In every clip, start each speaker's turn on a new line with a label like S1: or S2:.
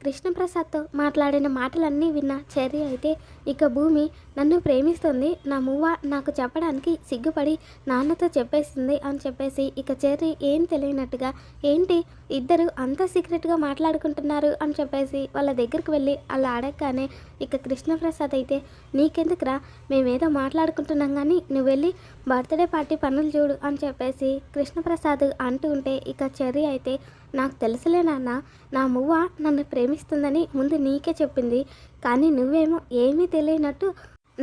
S1: కృష్ణప్రసాద్తో మాట్లాడిన మాటలన్నీ విన్న చెర్రీ అయితే ఇక భూమి నన్ను ప్రేమిస్తుంది నా మువ్వ నాకు చెప్పడానికి సిగ్గుపడి నాన్నతో చెప్పేసింది అని చెప్పేసి ఇక చెర్రీ ఏం తెలియనట్టుగా ఏంటి ఇద్దరు అంత సీక్రెట్గా మాట్లాడుకుంటున్నారు? అని చెప్పేసి వాళ్ళ దగ్గరికి వెళ్ళి అలా అడగగానే ఇక కృష్ణప్రసాద్ అయితే నీకెందుకురా మేమేదో మాట్లాడుకుంటున్నాం కానీ నువ్వు వెళ్ళి బర్త్డే పార్టీ పనులు చూడు అని చెప్పేసి కృష్ణప్రసాద్ అంటూ ఉంటే ఇక చెర్రీ అయితే నాకు తెలుసులే నాన్న నా మువ్వ నన్ను ప్రేమిస్తుందని ముందు నీకే చెప్పింది. కానీ నువ్వేమో ఏమీ తెలియనట్టు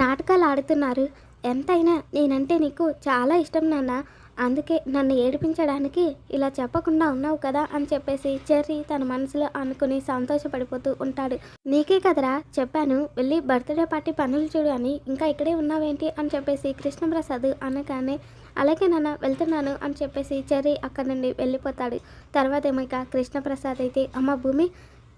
S1: నాటకాలు ఆడుతున్నారు. ఎంతైనా నేనంటే నీకు చాలా ఇష్టం నాన్న. అందుకే నన్ను ఏడిపించడానికి ఇలా చెప్పకుండా ఉన్నావు కదా అని చెప్పేసి చెర్రీ తన మనసులో అనుకుని సంతోషపడిపోతూ ఉంటాడు. నీకే కదరా చెప్పాను. వెళ్ళి బర్త్డే పార్టీ పనులు చూడు అని. ఇంకా ఇక్కడే ఉన్నావేంటి అని చెప్పేసి కృష్ణప్రసాద్ అనగానే అలాగే నాన్న వెళ్తున్నాను అని చెప్పేసి చెర్రీ అక్కడ నుండి వెళ్ళిపోతాడు. తర్వాత ఏమో ఇక కృష్ణప్రసాద్ అయితే అమ్మ భూమి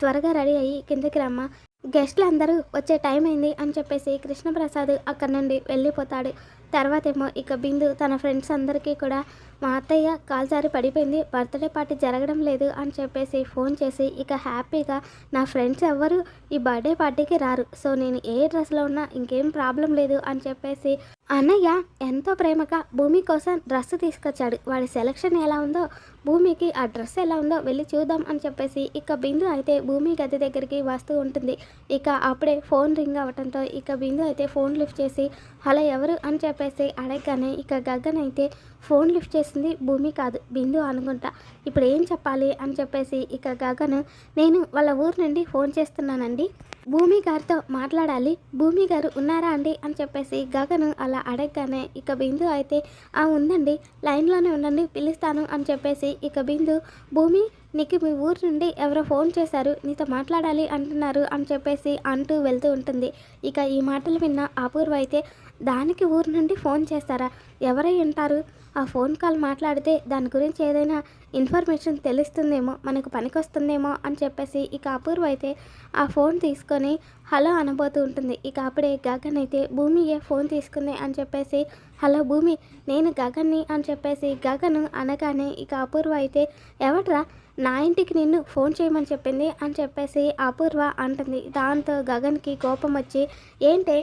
S1: త్వరగా రెడీ అయ్యి కిందకి రమ్మ. గెస్ట్లు అందరూ వచ్చే టైం అయింది అని చెప్పేసి కృష్ణప్రసాద్ అక్కడి నుండి వెళ్ళిపోతాడు. తర్వాత ఏమో ఇక బిందు తన ఫ్రెండ్స్ అందరికీ కూడా మా అత్తయ్య కాల్జారి పడిపోయింది బర్త్డే పార్టీ జరగడం లేదు అని చెప్పేసి ఫోన్ చేసి ఇక హ్యాపీగా నా ఫ్రెండ్స్ ఎవ్వరు ఈ బర్త్డే పార్టీకి రారు. సో నేను ఏ డ్రెస్లో ఉన్నా ఇంకేం ప్రాబ్లం లేదు అని చెప్పేసి అన్నయ్య ఎంతో ప్రేమగా భూమి కోసం డ్రెస్ తీసుకొచ్చాడు. వాడి సెలక్షన్ ఎలా ఉందో భూమికి ఆ డ్రెస్ ఎలా ఉందో వెళ్ళి చూద్దాం అని చెప్పేసి ఇక బిందు అయితే భూమి గది దగ్గరికి వస్తూ ఉంటుంది. ఇక అప్పుడే ఫోన్ రింగ్ అవ్వడంతో ఇక బిందు అయితే ఫోన్ లిఫ్ట్ చేసి హలో ఎవరు? అని చెప్పేసి అడగగానే ఇక గగన్ అయితే ఫోన్ లిఫ్ట్ చేసింది భూమి కాదు. బిందు అనుకుంటా. ఇప్పుడు ఏం చెప్పాలి అని చెప్పేసి ఇక గగన్ నేను వాళ్ళ ఊరు నుండి ఫోన్ చేస్తున్నానండి. భూమి గారితో మాట్లాడాలి. భూమి గారు ఉన్నారా అండి? అని చెప్పేసి గగన్ అలా అడగగానే ఇక బిందు అయితే ఆ ఉందండి. లైన్లోనే ఉండండి పిలుస్తాను అని చెప్పేసి ఇక బిందు భూమి నీకు మీ ఊరు నుండి ఎవరో ఫోన్ చేశారు. నీతో మాట్లాడాలి అంటున్నారు అని చెప్పేసి అంటూ వెళ్తూ ఉంటుంది. ఇక ఈ మాటలు విన్న అపూర్వ అయితే దానికి ఊరు నుండి ఫోన్ చేస్తారా? ఎవరై ఉంటారు? ఆ ఫోన్ కాల్ మాట్లాడితే దాని గురించి ఏదైనా ఇన్ఫర్మేషన్ తెలుస్తుందేమో మనకు పనికొస్తుందేమో అని చెప్పేసి ఇక అపూర్వ అయితే ఆ ఫోన్ తీసుకొని హలో అనబోతూ ఉంటుంది. ఇక అప్పుడే గగన్ అయితే భూమియే ఫోన్ తీసుకుంది అని చెప్పేసి హలో భూమి నేను గగన్ని అని చెప్పేసి గగన్ అనగానే ఇక అపూర్వ అయితే ఎవట్రా నా ఇంటికి నిన్ను ఫోన్ చేయమని చెప్పింది అని చెప్పేసి అపూర్వ అంటుంది. దాంతో గగన్కి కోపం వచ్చి ఏంటే?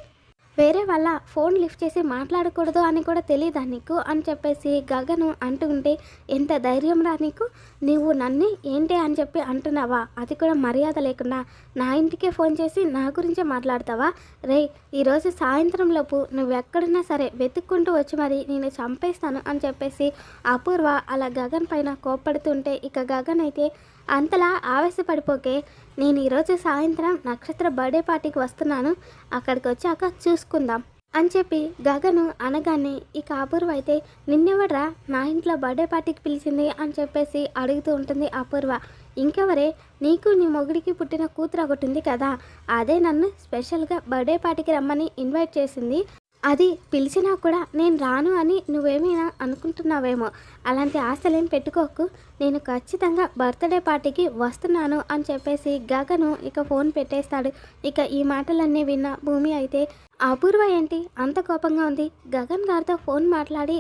S1: వేరే వాళ్ళ ఫోన్ లిఫ్ట్ చేసి మాట్లాడకూడదు అని కూడా తెలియదా నీకు? అని చెప్పేసి గగను అంటుంటే ఎంత ధైర్యం రా నీకు? నీవు నన్ను ఏంటి అని చెప్పి అంటున్నావా? అది కూడా మర్యాద లేకుండా నా ఇంటికే ఫోన్ చేసి నా గురించే మాట్లాడతావా? రే ఈరోజు సాయంత్రం లోపు నువ్వు ఎక్కడున్నా సరే వెతుక్కుంటూ వచ్చి మరి నేను చంపేస్తాను అని చెప్పేసి అపూర్వ అలా గగన్ పైన కోప్పడుతుంటే ఇక గగన్ అయితే అంతలా ఆవేశపడిపోకే నేను ఈరోజు సాయంత్రం నక్షత్ర బర్త్డే పార్టీకి వస్తున్నాను. అక్కడికి వచ్చాక చూసుకుందాం అని చెప్పి గగను అనగానే ఇక అపూర్వ అయితే నిన్నెవడ్రా నా ఇంట్లో బర్త్డే పార్టీకి పిలిచింది? అని చెప్పేసి అడుగుతూ ఉంటుంది అపూర్వ. ఇంకెవరే? నీకు నీ మొగుడికి పుట్టిన కూతురు ఒకటి ఉంది కదా. అదే నన్ను స్పెషల్గా బర్త్డే పార్టీకి రమ్మని ఇన్వైట్ చేసింది. అది పిలిచినా కూడా నేను రాను అని నువ్వేమైనా అనుకుంటున్నావేమో. అలాంటి ఆశలేం పెట్టుకోకు. నేను ఖచ్చితంగా బర్త్డే పార్టీకి వస్తున్నాను అని చెప్పేసి గగను ఇక ఫోన్ పెట్టేస్తాడు. ఇక ఈ మాటలన్నీ విన్న భూమి అయితే అపూర్వ ఏంటి? అంత కోపంగా ఉంది. గగన్ గారితో ఫోన్ మాట్లాడి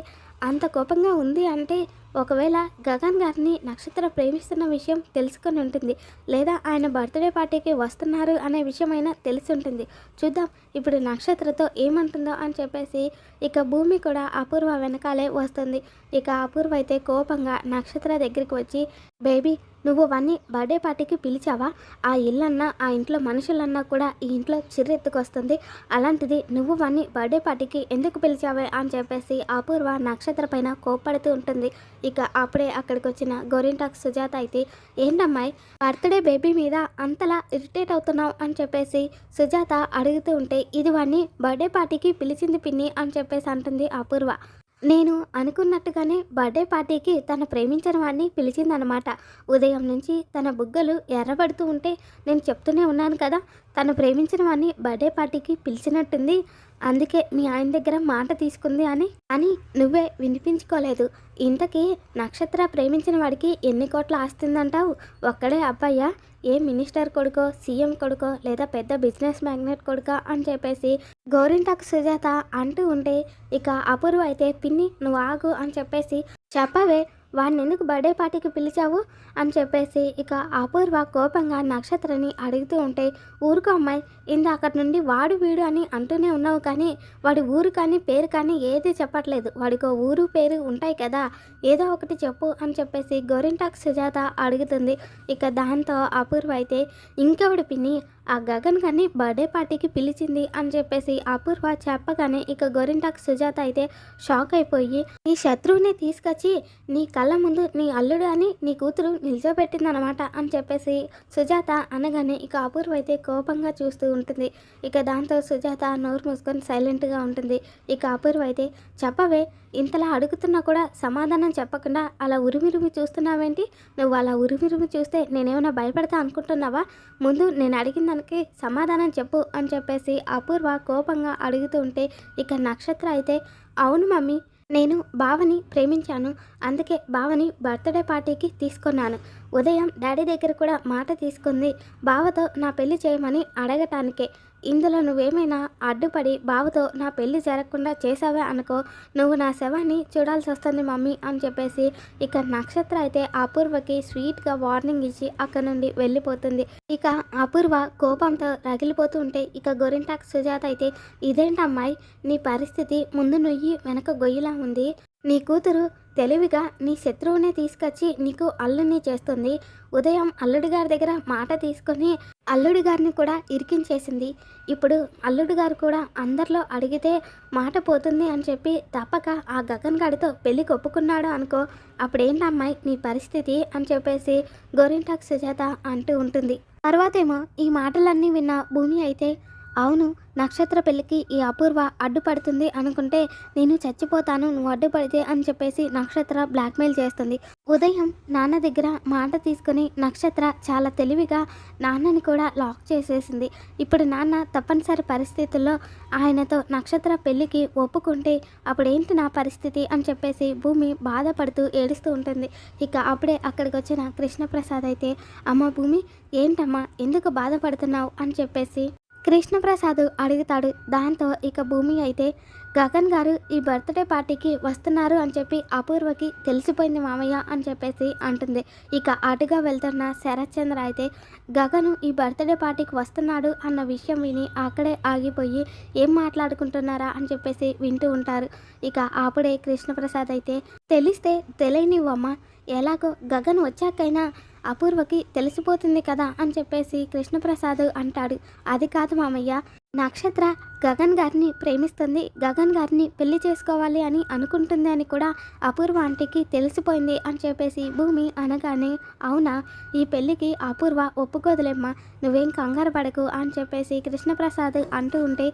S1: అంత కోపంగా ఉంది అంటే ఒకవేళ గగన్ గారిని నక్షత్ర ప్రేమిస్తున్న విషయం తెలుసుకొని ఉంటుంది లేదా ఆయన బర్త్డే పార్టీకి వస్తున్నారు అనే విషయమైనా తెలిసి ఉంటుంది. చూద్దాం ఇప్పుడు నక్షత్రతో ఏమంటుందో అని చెప్పేసి ఇక భూమి కూడా అపూర్వ వెనకాలే వస్తుంది. ఇక అపూర్వ అయితే కోపంగా నక్షత్ర దగ్గరికి వచ్చి బేబీ నువ్వు వాన్ని బర్త్డే పార్టీకి పిలిచావా? ఆ ఇల్లన్నా ఆ ఇంట్లో మనుషులన్నా కూడా ఈ ఇంట్లో చిర్రెత్తుకొస్తుంది. అలాంటిది నువ్వు వాన్ని బర్త్డే పార్టీకి ఎందుకు పిలిచావే అని చెప్పేసి అపూర్వ నక్షత్ర పైన కోప్పడుతూ ఉంటుంది. ఇక అప్పుడే అక్కడికి వచ్చిన గోరింటాక్ సుజాత అయితే ఏంటమ్మాయి బర్త్డే బేబీ మీద అంతలా ఇరిటేట్ అవుతున్నావు? అని చెప్పేసి సుజాత అడుగుతూ ఉంటే ఇది వాడిని బర్త్డే పార్టీకి పిలిచింది పిన్ని అని చెప్పేసి అంటుంది అపూర్వ. నేను అనుకున్నట్టుగానే బర్త్డే పార్టీకి తను ప్రేమించిన వాడిని పిలిచిందనమాట ఉదయం నుంచి తన బుగ్గలు ఎర్రబడుతూ ఉంటే నేను చెప్తూనే ఉన్నాను కదా తను ప్రేమించిన వాడిని బర్త్డే పార్టీకి పిలిచినట్టుంది. అందుకే మీ ఆయన దగ్గర మాట తీసుకుంది అని అని నువ్వే వినిపించుకోలేదు. ఇంతకీ నక్షత్ర ప్రేమించిన వాడికి ఎన్ని కోట్ల ఆస్తుందంటావు? ఒక్కడే అబ్బాయ్యా. ఏ మినిస్టర్ కొడుకో సీఎం కొడుకో లేదా పెద్ద బిజినెస్ మ్యాగ్నెట్ కొడుకా అని చెప్పేసి గోరింటాకు సుజాత అంటూ ఉంటే ఇక అపూర్వ అయితే పిన్ని నువ్వు ఆగు అని చెప్పేసి చెప్పవే వాడిని ఎందుకు బర్త్డే పార్టీకి పిలిచావు? అని చెప్పేసి ఇక అపూర్వ కోపంగా నక్షత్రని అడుగుతూ ఉంటే ఊరుకో అమ్మాయి ఇందాకటి నుండి వాడు వీడు అని అంటూనే ఉన్నావు కానీ వాడి ఊరు కానీ పేరు కానీ ఏది చెప్పట్లేదు. వాడికి ఊరు పేరు ఉంటాయి కదా ఏదో ఒకటి చెప్పు అని చెప్పేసి గోరింటాక్ సుజాత అడుగుతుంది. ఇక దాంతో అపూర్వ అయితే ఇంకెవడు పిన్ని? ఆ గగన్ కానీ బర్త్డే పార్టీకి పిలిచింది అని చెప్పేసి అపూర్వ చెప్పగానే ఇక గోరింటాక్ సుజాత అయితే షాక్ అయిపోయి నీ శత్రువుని తీసుకొచ్చి నీ కళ్ళ ముందు నీ అల్లుడు అని నీ కూతురు నిలిచోబెట్టిందనమాట అని చెప్పేసి సుజాత అనగానే ఇక అపూర్వ అయితే కోపంగా చూస్తూ ఉంటుంది. ఇక దాంతో సుజాత నోరు మూసుకొని సైలెంట్గా ఉంటుంది. ఇక అపూర్వ అయితే చెప్పవే ఇంతలా అడుగుతున్నా కూడా సమాధానం చెప్పకుండా అలా ఉరిమిరుమి చూస్తున్నావేంటి? నువ్వు అలా ఉరిమిరుమి చూస్తే నేనేమైనా భయపడతా అనుకుంటున్నావా? ముందు నేను అడిగిన దానికి సమాధానం చెప్పు అని చెప్పేసి అపూర్వ కోపంగా అడుగుతూ ఉంటే ఇక నక్షత్ర అయితే అవును మమ్మీ నేను బావని ప్రేమించాను. అందుకే బావని బర్త్డే పార్టీకి తీసుకున్నాను. ఉదయం డాడీ దగ్గర కూడా మాట తీసుకుంది. బావతో నా పెళ్ళి చేయమని అడగటానికే. ఇందులో నువ్వేమైనా అడ్డుపడి బావతో నా పెళ్ళి జరగకుండా చేసావే అనుకో నువ్వు నా శవాన్ని చూడాల్సి వస్తుంది మమ్మీ అని చెప్పేసి ఇక నక్షత్ర అయితే అపూర్వకి స్వీట్గా వార్నింగ్ ఇచ్చి అక్కడ నుండి వెళ్ళిపోతుంది. ఇక అపూర్వ కోపంతో రగిలిపోతూ ఉంటే ఇక గోరింటాక్ సుజాత అయితే ఇదేంటమ్మాయి? నీ పరిస్థితి ముందు నుయ్యి వెనక గొయ్యిలా ఉంది. నీ కూతురు తెలివిగా నీ శత్రువునే తీసుకొచ్చి నీకు అల్లుడిని చేస్తుంది. ఉదయం అల్లుడు గారి దగ్గర మాట తీసుకొని అల్లుడు గారిని కూడా ఇరికించేసింది. ఇప్పుడు అల్లుడు గారు కూడా అందరిలో అడిగితే మాట పోతుంది అని చెప్పి తప్పక ఆ గగన్ గాడితో పెళ్ళి ఒప్పుకున్నాడు అనుకో అప్పుడేంటమ్మాయి నీ పరిస్థితి అని చెప్పేసి గోరింటాక్ సుజాత అంటూ ఉంటుంది. తర్వాతేమో ఈ మాటలన్నీ విన్న భూమి అయితే అవును నక్షత్ర పెళ్ళికి ఈ అపూర్వ అడ్డుపడుతుంది అనుకుంటే నేను చచ్చిపోతాను నువ్వు అడ్డుపడితే అని చెప్పేసి నక్షత్ర బ్లాక్మెయిల్ చేస్తుంది. ఉదయం నాన్న దగ్గర మాట తీసుకుని నక్షత్ర చాలా తెలివిగా నాన్నని కూడా లాక్ చేసేసింది. ఇప్పుడు నాన్న తప్పనిసరి పరిస్థితుల్లో ఆయనతో నక్షత్ర పెళ్ళికి ఒప్పుకుంటే అప్పుడేంటి నా పరిస్థితి అని చెప్పేసి భూమి బాధపడుతూ ఏడుస్తూ ఉంటుంది. ఇక అప్పుడే అక్కడికి వచ్చిన కృష్ణప్రసాద్ అయితే అమ్మ భూమి ఏంటమ్మా ఎందుకు బాధపడుతున్నావు? అని చెప్పేసి కృష్ణప్రసాద్ అడుగుతాడు. దాంతో ఇక భూమి అయితే గగన్ గారు ఈ బర్త్డే పార్టీకి వస్తున్నారు అని చెప్పి అపూర్వకి తెలిసిపోయింది మామయ్య అని చెప్పేసి అంటుంది. ఇక అటుగా వెళ్తున్న శరత్ చంద్ర అయితే గగను ఈ బర్త్డే పార్టీకి వస్తున్నాడు అన్న విషయం విని అక్కడే ఆగిపోయి ఏం మాట్లాడుకుంటున్నారా అని చెప్పేసి వింటూ ఉంటారు. ఇక అప్పుడే కృష్ణప్రసాద్ అయితే తెలిస్తే తెలియనివ్వమ్మా. ఎలాగో గగన్ వచ్చాకైనా అపూర్వకి తెలిసిపోతుంది కదా అని చెప్పేసి కృష్ణప్రసాద్ అంటాడు. అది కాదు మామయ్య. నక్షత్ర గగన్ గారిని ప్రేమిస్తుంది. గగన్ గారిని పెళ్ళి చేసుకోవాలి అని అనుకుంటుంది అని కూడా అపూర్వ ఆంటీకి తెలిసిపోయింది అని చెప్పేసి భూమి అనగానే అవునా? ఈ పెళ్ళికి అపూర్వ ఒప్పుకోదులేమ్మా నువ్వేం కంగారు పడకు అని చెప్పేసి కృష్ణప్రసాద్ అంటూ ఉంటే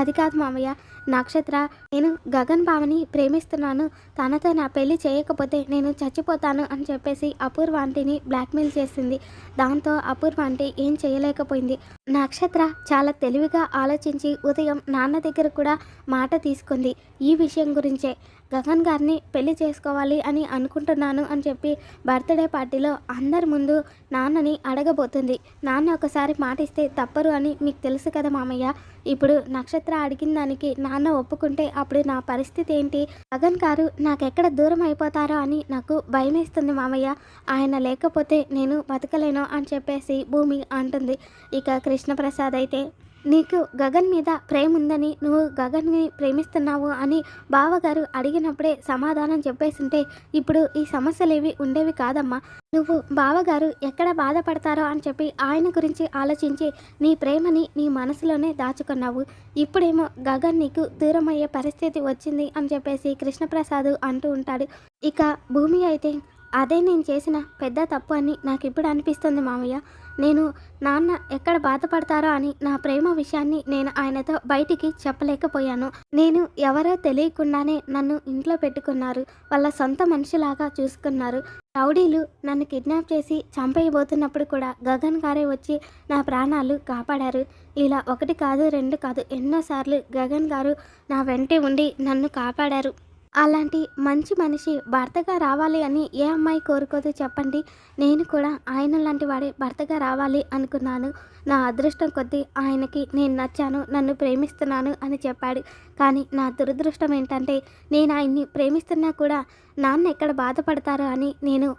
S1: అది కాదు మామయ్య నక్షత్ర నేను గగన్ బావని ప్రేమిస్తున్నాను. తనతో నా పెళ్ళి చేయకపోతే నేను చచ్చిపోతాను అని చెప్పేసి అపూర్వ ఆంటీని బ్లాక్మెయిల్ చేసింది. దాంతో అపూర్వ ఆంటీ ఏం చేయలేకపోయింది. నక్షత్ర చాలా తెలివిగా ఆలోచించి ఉదయం నాన్న దగ్గర కూడా మాట తీసుకుంది. ఈ విషయం గురించే. గగన్ గారిని పెళ్ళి చేసుకోవాలి అని అనుకుంటున్నాను అని చెప్పి బర్త్డే పార్టీలో అందరి ముందు నాన్నని అడగబోతుంది. నాన్న ఒకసారి మాటిస్తే తప్పరు అని మీకు తెలుసు కదా మామయ్య. ఇప్పుడు నక్షత్ర అడిగిన దానికి నాన్న ఒప్పుకుంటే అప్పుడు నా పరిస్థితి ఏంటి? గగన్ గారు నాకెక్కడ దూరం అయిపోతారో అని నాకు భయమేస్తుంది మామయ్య. ఆయన లేకపోతే నేను బతకలేను అని చెప్పేసి భూమి అంటుంది. ఇక కృష్ణప్రసాద్ అయితే నీకు గగన్ మీద ప్రేమ ఉందని నువ్వు గగన్ని ప్రేమిస్తున్నావు అని బావగారు అడిగినప్పుడే సమాధానం చెప్పేసింటే ఇప్పుడు ఈ సమస్యలు ఏవి ఉండేవి కాదమ్మా. నువ్వు బావగారు ఎక్కడ బాధపడతారో అని చెప్పి ఆయన గురించి ఆలోచించి నీ ప్రేమని నీ మనసులోనే దాచుకున్నావు. ఇప్పుడేమో గగన్ నీకు దూరమయ్యే పరిస్థితి వచ్చింది అని చెప్పేసి కృష్ణప్రసాద్ అంటూ ఉంటాడు. ఇక భూమి అయితే అదే నేను చేసిన పెద్ద తప్పు అని నాకు ఇప్పుడు అనిపిస్తుంది మామయ్య. నేను నాన్న ఎక్కడ బాధపడతారో అని నా ప్రేమ విషయాన్ని నేను ఆయనతో బయటికి చెప్పలేకపోయాను. నేను ఎవరో తెలియకుండానే నన్ను ఇంట్లో పెట్టుకున్నారు. వాళ్ళ సొంత మనిషిలాగా చూసుకున్నారు. రౌడీలు నన్ను కిడ్నాప్ చేసి చంపేయబోతున్నప్పుడు కూడా గగన్ గారే వచ్చి నా ప్రాణాలు కాపాడారు. ఇలా ఒకటి కాదు రెండు కాదు ఎన్నోసార్లు గగన్ గారు నా వెంటే ఉండి నన్ను కాపాడారు. అలాంటి మంచి మనిషి భర్తగా రావాలి అని ఏ అమ్మాయి కోరుకోదు చెప్పండి. నేను కూడా ఆయన లాంటి వాడే భర్తగా రావాలి అనుకున్నాను. నా అదృష్టం కొద్దీ ఆయనకి నేను నచ్చాను నన్ను ప్రేమిస్తున్నాను అని చెప్పాడు. కానీ నా దురదృష్టం ఏంటంటే నేను ఆయన్ని ప్రేమిస్తున్నా కూడా నాన్న ఎక్కడ బాధపడతారో అని నేను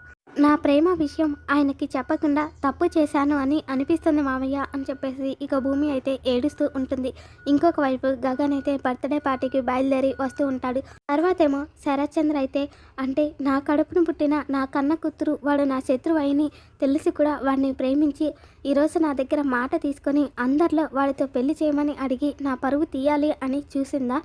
S1: నా ప్రేమ విషయం ఆయనకి చెప్పకుండా తప్పు చేశాను అని అనిపిస్తుంది మామయ్య అని చెప్పేసి ఇక భూమి అయితే ఏడుస్తూ ఉంటుంది. ఇంకొక వైపు గగన్ అయితే బర్త్డే పార్టీకి బయలుదేరి వస్తూ ఉంటాడు. తర్వాతేమో శరత్చంద్ర అయితే అంటే నా కడుపును పుట్టిన నా కన్న కూతురు వాడు నా శత్రువు అయిని తెలిసి కూడా వాడిని ప్రేమించి ఈరోజు నా దగ్గర మాట తీసుకొని అందరిలో వాడితో పెళ్ళి చేయమని అడిగి నా పరువు తీయాలి అని చూసిందా?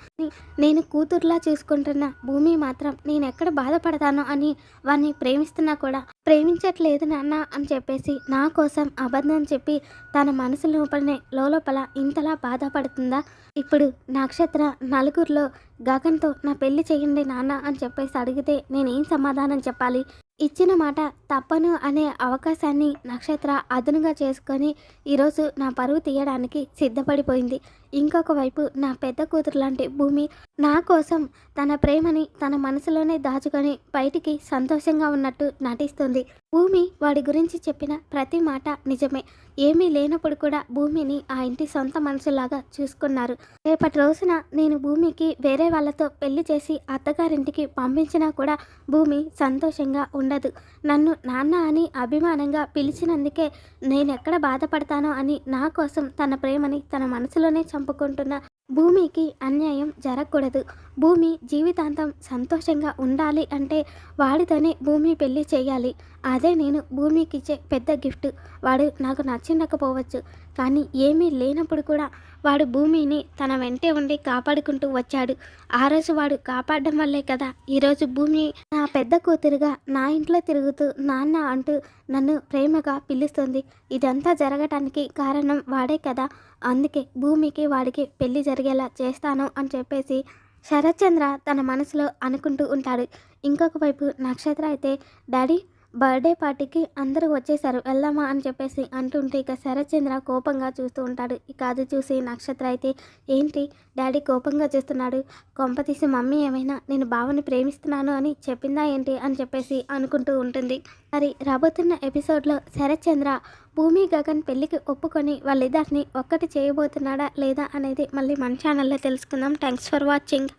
S1: నేను కూతురులా చూసుకుంటున్న భూమి మాత్రం నేను ఎక్కడ బాధపడతానో అని వాడిని ప్రేమిస్తున్నా కూడా. ప్రేమించట్లేదు నాన్న అని చెప్పేసి నా కోసం అబద్ధం చెప్పి తన మనసు లోపలనే లోపల ఇంతలా బాధపడుతుందా? ఇప్పుడు నక్షత్ర నలుగురిలో గగన్తో నా పెళ్ళి చేయండి నాన్న అని చెప్పేసి అడిగితే నేనేం సమాధానం చెప్పాలి? ఇచ్చిన మాట తప్పను అనే అవకాశాన్ని నక్షత్ర అదునుగా చేసుకొని ఈరోజు నా పరువు తీయడానికి సిద్ధపడిపోయింది. ఇంకొక వైపు నా పెద్ద కూతురు లాంటి భూమి నా కోసం తన ప్రేమని తన మనసులోనే దాచుకొని బయటికి సంతోషంగా ఉన్నట్టు నటిస్తుంది. భూమి వాడి గురించి చెప్పిన ప్రతి మాట నిజమే. ఏమీ లేనప్పుడు కూడా భూమిని ఆ ఇంటి సొంత మనసులాగా చూసుకున్నారు. రేపటి రోజున నేను భూమికి వేరే వాళ్ళతో పెళ్ళి చేసి అత్తగారింటికి పంపించినా కూడా భూమి సంతోషంగా ఉండదు. నన్ను నాన్న అని అభిమానంగా పిలిచినందుకే నేను ఎక్కడ బాధపడతానో అని నా కోసం తన ప్రేమని తన మనసులోనే చంపుకుంటున్న. భూమికి అన్యాయం జరగకూడదు. భూమి జీవితాంతం సంతోషంగా ఉండాలి అంటే వాడితోనే భూమి పెళ్ళి చేయాలి. అదే నేను భూమికి ఇచ్చే పెద్ద గిఫ్ట్. వాడు నాకు నచ్చిండకపోవచ్చు. కానీ ఏమీ లేనప్పుడు కూడా వాడు భూమిని తన వెంటే ఉండి కాపాడుకుంటూ వచ్చాడు. ఆ రోజు వాడు కాపాడడం వల్లే కదా ఈరోజు భూమి నా పెద్ద కూతురుగా నా ఇంట్లో తిరుగుతూ నాన్న అంటూ నన్ను ప్రేమగా పిలుస్తుంది. ఇదంతా జరగటానికి కారణం వాడే కదా. అందుకే భూమికి వాడికి పెళ్ళి జరిగేలా చేస్తాను అని చెప్పేసి శరత్చంద్ర తన మనసులో అనుకుంటూ ఉంటాడు. ఇంకొక వైపు నక్షత్ర అయితే డాడీ బర్త్డే పార్టీకి అందరూ వచ్చేసారు వెళ్దామా అని చెప్పేసి అంటుంటే ఇక శరత్చంద్ర కోపంగా చూస్తూ ఉంటాడు. ఇక అది చూసి నక్షత్ర అయితే ఏంటి? డాడీ కోపంగా చూస్తున్నాడు. కొంపతీసి మమ్మీ ఏమైనా నేను బావని ప్రేమిస్తున్నాను అని చెప్పిందా ఏంటి? అని చెప్పేసి అనుకుంటూ ఉంటుంది. మరి రాబోతున్న ఎపిసోడ్లో శరత్చంద్ర భూమి గగన్ పెళ్ళికి ఒప్పుకొని వాళ్ళిద్దరిని ఒక్కటి చేయబోతున్నాడా లేదా అనేది మళ్ళీ మన ఛానల్లో తెలుసుకుందాం. Thanks for watching.